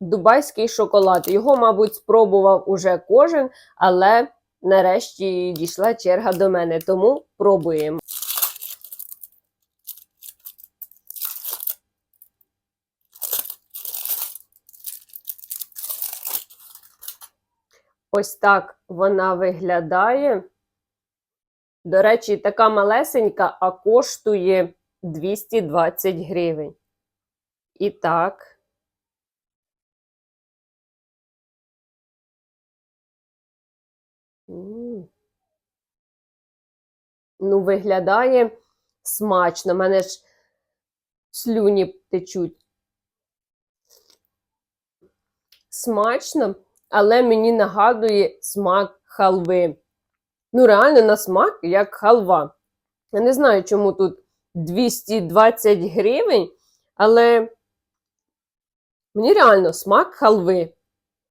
дубайський шоколад. Його, мабуть, спробував уже кожен, але нарешті дійшла черга до мене, тому пробуємо. Ось так вона виглядає. До речі, така малесенька, а коштує 220 гривень. І так. Ну, виглядає смачно. Мене ж слюні течуть. Смачно, але мені нагадує смак халви. Ну, реально на смак, як халва. Я не знаю, чому тут 220 гривень, але мені реально смак халви.